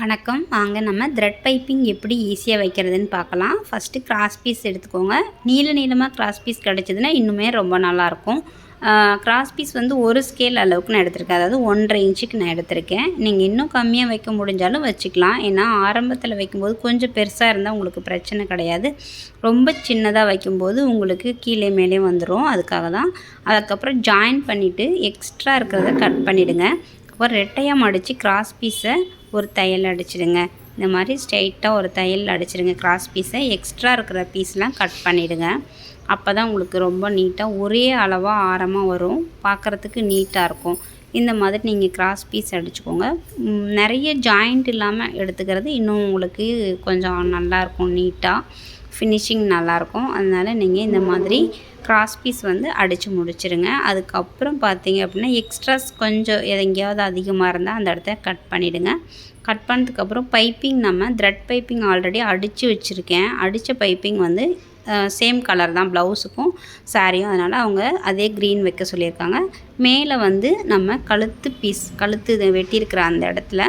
வணக்கம். வாங்க நம்ம த்ரெட் பைப்பிங் எப்படி ஈஸியாக வைக்கிறதுன்னு பார்க்கலாம். ஃபஸ்ட்டு கிராஸ் பீஸ் எடுத்துக்கோங்க. நீள நீளமாக கிராஸ் பீஸ் கிடச்சிதுன்னா இன்னுமே ரொம்ப நல்லாயிருக்கும். கிராஸ் பீஸ் வந்து ஒரு ஸ்கேல் அளவுக்கு நான் எடுத்திருக்கேன். அதாவது ஒன்றரை இன்ச்சுக்கு நான் எடுத்திருக்கேன். நீங்கள் இன்னும் கம்மியாக வைக்க முடிஞ்சாலும் வச்சுக்கலாம். ஏன்னா ஆரம்பத்தில் வைக்கும்போது கொஞ்சம் பெருசாக இருந்தால் உங்களுக்கு பிரச்சனை கிடையாது. ரொம்ப சின்னதாக வைக்கும்போது உங்களுக்கு கீழே மேலே வந்துடும் அதுக்காக தான். அதுக்கப்புறம் ஜாயின் பண்ணிவிட்டு எக்ஸ்ட்ரா இருக்கிறத கட் பண்ணிவிடுங்க அப்புறம் ரெட்டையாக மடித்து கிராஸ் பீஸை ஒரு தையல் அடிச்சிடுங்க. இந்த மாதிரி ஸ்ட்ரைட்டாக ஒரு தையல் அடிச்சிடுங்க. கிராஸ் பீஸை எக்ஸ்ட்ரா இருக்கிற பீஸ்லாம் கட் பண்ணிவிடுங்க அப்போ தான் உங்களுக்கு ரொம்ப நீட்டாக ஒரே அளவாக ஆரமாக வரும். பார்க்குறதுக்கு நீட்டாக இருக்கும். இந்த மாதிரி நீங்கள் கிராஸ் பீஸ் அடிச்சுக்கோங்க. நிறைய ஜாயிண்ட் இல்லாமல் எடுத்துக்கிறது இன்னும் உங்களுக்கு கொஞ்சம் நல்லாயிருக்கும் நீட்டாக ஃபினிஷிங் நல்லாயிருக்கும். அதனால் நீங்கள் இந்த மாதிரி கிராஸ் பீஸ் வந்து அடித்து முடிச்சிருங்க. அதுக்கப்புறம் பார்த்தீங்க அப்படின்னா எக்ஸ்ட்ராஸ் கொஞ்சம் எங்கேயாவது அதிகமாக இருந்தால் அந்த இடத்த கட் பண்ணிவிடுங்க கட் பண்ணதுக்கப்புறம் பைப்பிங் நம்ம த்ரெட் பைப்பிங் ஆல்ரெடி அடித்து வச்சுருக்கேன். அடித்த பைப்பிங் வந்து சேம் கலர் தான் ப்ளவுஸுக்கும் சாரியும் அதனால் அவங்க அதே க்ரீன் வைக்க சொல்லியிருக்காங்க. மேலே வந்து நம்ம கழுத்து பீஸ் கழுத்து இதை வெட்டியிருக்கிற அந்த இடத்துல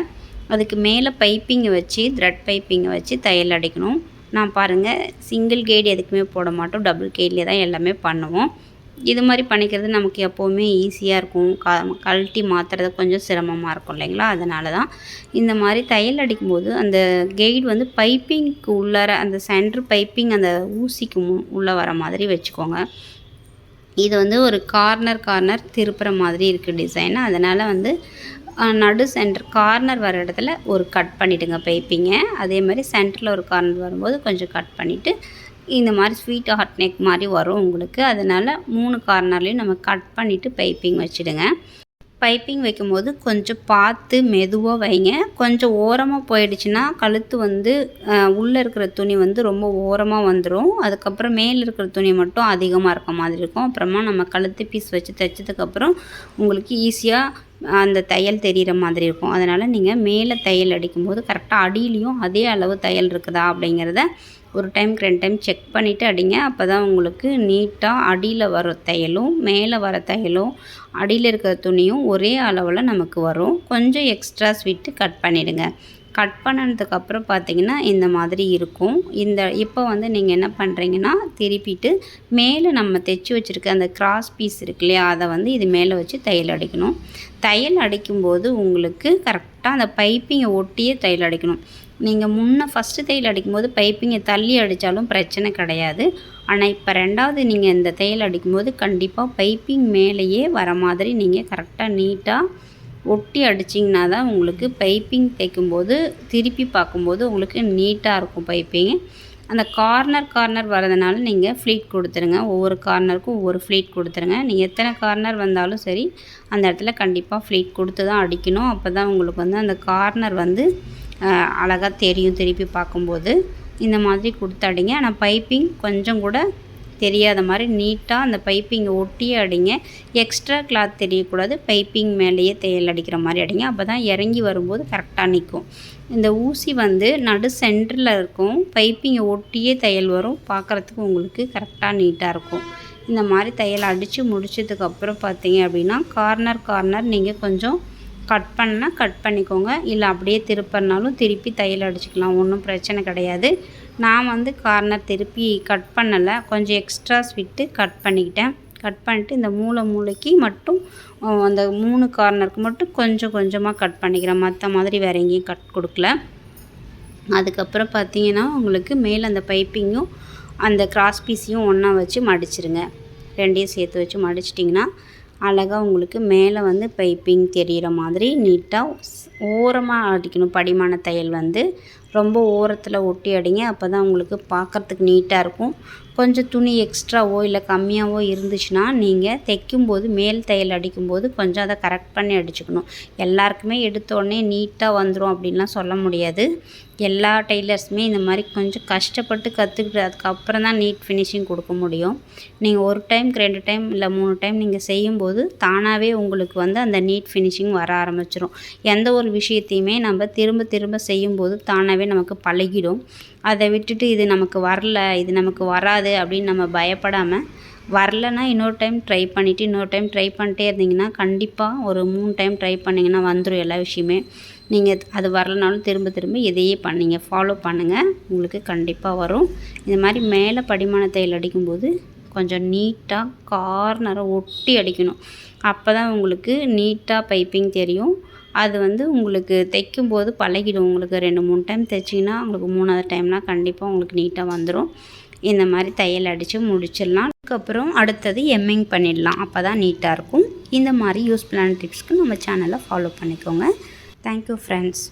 அதுக்கு மேலே பைப்பிங்கை வச்சு த்ரெட் பைப்பிங்கை வச்சு தையல் அடிக்கணும். நான் பாருங்கள் சிங்கிள் கேடு எதுக்குமே போட மாட்டோம். டபுள் கேட்லேயே தான் எல்லாமே பண்ணுவோம். இது மாதிரி பண்ணிக்கிறது நமக்கு எப்போவுமே ஈஸியாக இருக்கும். க கழட்டி மாற்றுறது கொஞ்சம் சிரமமாக இருக்கும் இல்லைங்களா? அதனால தான் இந்த மாதிரி தையல் அடிக்கும்போது அந்த கெய்டு வந்து பைப்பிங்க்கு உள்ளார அந்த சென்ட்ரு பைப்பிங் அந்த ஊசிக்கு மு உள்ளே வர மாதிரி வச்சுக்கோங்க. இது வந்து ஒரு கார்னர் கார்னர் திருப்புற மாதிரி இருக்குது டிசைன் அதனால் வந்து நடு சென்டர் கார்னர் வர இடத்துல ஒரு கட் பண்ணிவிடுங்க பைப்பிங்கை அதே மாதிரி சென்டரில் ஒரு கார்னர் வரும்போது கொஞ்சம் கட் பண்ணிவிட்டு இந்த மாதிரி ஸ்வீட் ஹார்ட் நெக் மாதிரி வரும் உங்களுக்கு. அதனால் மூணு கார்னர்லேயும் நம்ம கட் பண்ணிவிட்டு பைப்பிங் வச்சுடுங்க. பைப்பிங் வைக்கும்போது கொஞ்சம் பார்த்து மெதுவாக வைங்க. கொஞ்சம் ஓரமாக போயிடுச்சுன்னா கழுத்து வந்து உள்ளே இருக்கிற துணி வந்து ரொம்ப ஓரமாக வந்துடும் அதுக்கப்புறம் மேலே இருக்கிற துணி மட்டும் அதிகமாக இருக்க மாதிரி இருக்கும். அப்புறமா நம்ம கழுத்து பீஸ் வச்சு தைச்சதுக்கப்புறம் உங்களுக்கு ஈஸியாக அந்த தையல் தெரிகிற மாதிரி இருக்கும். அதனால் நீங்கள் மேலே தையல் அடிக்கும்போது கரெக்டாக அடியிலையும் அதே அளவு தையல் இருக்குதா அப்படிங்கிறத ஒரு டைம்க்கு ரெண்டு டைம் செக் பண்ணிவிட்டு அடிங்க. அப்போ தான் உங்களுக்கு நீட்டாக அடியில் வர தையலும் மேலே வர தையலும் அடியில் இருக்கிற துணியும் ஒரே அளவில் நமக்கு வரும். கொஞ்சம் எக்ஸ்ட்ரா ஸ்வீட்டு கட் பண்ணிவிடுங்க கட் பண்ணதுக்கப்புறம் பார்த்தீங்கன்னா இந்த மாதிரி இருக்கும். இந்த இப்போ வந்து நீங்கள் என்ன பண்ணுறீங்கன்னா திருப்பிட்டு மேலே நம்ம தைச்சி வச்சுருக்க அந்த கிராஸ் பீஸ் இருக்கு இல்லையா அதை வந்து இது மேலே வச்சு தையல் அடிக்கணும். தையல் அடிக்கும்போது உங்களுக்கு கரெக்டாக அந்த பைப்பிங்கை ஒட்டியே தையல் அடிக்கணும். நீங்கள் முன்ன ஃபஸ்ட்டு தையல் அடிக்கும்போது பைப்பிங்கை தள்ளி அடித்தாலும் பிரச்சனை கிடையாது. ஆனால் இப்போ ரெண்டாவது நீங்கள் இந்த தையல் அடிக்கும்போது கண்டிப்பாக பைப்பிங் மேலேயே வர மாதிரி நீங்கள் கரெக்டாக நீட்டாக ஒட்டி அடிச்சிங்கன்னா தான் உங்களுக்கு பைப்பிங் தைக்கும்போது திருப்பி பார்க்கும்போது உங்களுக்கு நீட்டாக இருக்கும் பைப்பிங் அந்த கார்னர் கார்னர் வரதுனால நீங்கள் ஃப்ளீட் கொடுத்துருங்க. ஒவ்வொரு கார்னருக்கும் ஒவ்வொரு ஃப்ளீட் கொடுத்துருங்க. நீங்கள் எத்தனை கார்னர் வந்தாலும் சரி அந்த இடத்துல கண்டிப்பாக ஃப்ளீட் கொடுத்து தான் அடிக்கணும். அப்போ தான் உங்களுக்கு வந்து அந்த கார்னர் வந்து அழகாக தெரியும் திருப்பி பார்க்கும்போது. இந்த மாதிரி கொடுத்து அடிங்க. ஆனால் பைப்பிங் கொஞ்சம் கூட தெரியாத மாதிரி நீட்டாக அந்த பைப்பிங்கை ஒட்டியே அடிங்க. எக்ஸ்ட்ரா கிளாத் தெரியக்கூடாது. பைப்பிங் மேலேயே தையல் அடிக்கிற மாதிரி அடிங்க. அப்போ தான் இறங்கி வரும்போது கரெக்டாக நிற்கும் இந்த ஊசி வந்து நடு சென்டரில் இருக்கும். பைப்பிங்கை ஒட்டியே தையல் வரும். பார்க்குறதுக்கு உங்களுக்கு கரெக்டாக நீட்டாக இருக்கும். இந்த மாதிரி தையல் அடித்து முடிச்சதுக்கப்புறம் பார்த்தீங்க அப்படின்னா கார்னர் கார்னர் நீங்கள் கொஞ்சம் கட் பண்ணால் கட் பண்ணிக்கோங்க. இல்லை அப்படியே திருப்பினாலும் திருப்பி தையல் அடிச்சுக்கலாம். ஒன்றும் பிரச்சனை கிடையாது. நான் வந்து கார்னர் திருப்பி கட் பண்ணலை. கொஞ்சம் எக்ஸ்ட்ராஸ் விட்டு கட் பண்ணிக்கிட்டேன். கட் பண்ணிட்டு இந்த மூளை மூளைக்கு மட்டும் அந்த மூணு கார்னருக்கு மட்டும் கொஞ்சம் கொஞ்சமாக கட் பண்ணிக்கிறேன். மற்ற மாதிரி வேறு எங்கேயும் கட் கொடுக்கல. அதுக்கப்புறம் பார்த்தீங்கன்னா உங்களுக்கு மேலே அந்த பைப்பிங்கும் அந்த கிராஸ் பீஸையும் ஒன்றா வச்சு மடிச்சிருங்க. ரெண்டையும் சேர்த்து வச்சு மடிச்சிட்டிங்கன்னா அழகாக உங்களுக்கு மேலே வந்து பைப்பிங் தெரிகிற மாதிரி நீட்டாக ஓரமாக அடிக்கணும். படிமான தையல் வந்து ரொம்ப ஓரத்தில் ஒட்டி அடிங்க. அப்போ தான் உங்களுக்கு பார்க்குறதுக்கு நீட்டாக இருக்கும். கொஞ்சம் துணி எக்ஸ்ட்ராவோ இல்லை கம்மியாகவோ இருந்துச்சுன்னா நீங்கள் தைக்கும்போது மேல் தையல் அடிக்கும்போது கொஞ்சம் அதை கரெக்ட் பண்ணி அடிச்சுக்கணும். எல்லாருக்குமே எடுத்த உடனே நீட்டாக வந்துடும் அப்படின்லாம் சொல்ல முடியாது. எல்லா டெய்லர்ஸுமே இந்த மாதிரி கொஞ்சம் கஷ்டப்பட்டு கற்றுக்கிட்டு அதுக்கப்புறம் தான் நீட் ஃபினிஷிங் கொடுக்க முடியும். நீங்கள் ஒரு டைம் ரெண்டு டைம் இல்லை மூணு டைம் நீங்கள் செய்யும்போது தானாகவே உங்களுக்கு வந்து அந்த நீட் ஃபினிஷிங் வர ஆரம்பிச்சிடும் எந்த ஒரு விஷயத்தையுமே நம்ம திரும்ப திரும்ப செய்யும்போது தானாகவே நமக்கு பழகிடும். அதை விட்டுட்டு இது நமக்கு வரல இது நமக்கு வராது அப்படின்னு நம்ம பயப்படாமல் வரலன்னா இன்னொரு டைம் ட்ரை பண்ணிவிட்டு இன்னொரு டைம் ட்ரை பண்ணிட்டே இருந்தீங்கன்னா கண்டிப்பாக ஒரு மூணு டைம் ட்ரை பண்ணிங்கன்னா வந்துடும் எல்லா விஷயமே. நீங்கள் அது வரலனாலும் திரும்ப திரும்ப இதையே பண்ணீங்க ஃபாலோ பண்ணுங்கள் உங்களுக்கு கண்டிப்பாக வரும். இந்த மாதிரி மேலே படிமான தையல் அடிக்கும்போது கொஞ்சம் நீட்டாக கார்னராக ஒட்டி அடிக்கணும். அப்போ தான் உங்களுக்கு நீட்டாக பைப்பிங் தெரியும். அது வந்து உங்களுக்கு தைக்கும்போது பழகிடும். உங்களுக்கு ரெண்டு மூணு டைம் தைச்சிங்கன்னா உங்களுக்கு மூணாவது டைம்னால் கண்டிப்பாக உங்களுக்கு நீட்டாக வந்துடும் இந்த மாதிரி தையல் அடித்து முடிச்சிடலாம். அதுக்கப்புறம் அடுத்தது எம்மிங் பண்ணிடலாம். அப்போ தான் நீட்டாக இருக்கும். இந்த மாதிரி யூஸ்ஃபுல்லான டிப்ஸ்க்கு நம்ம சேனலை ஃபாலோ பண்ணிக்கோங்க. Thank you friends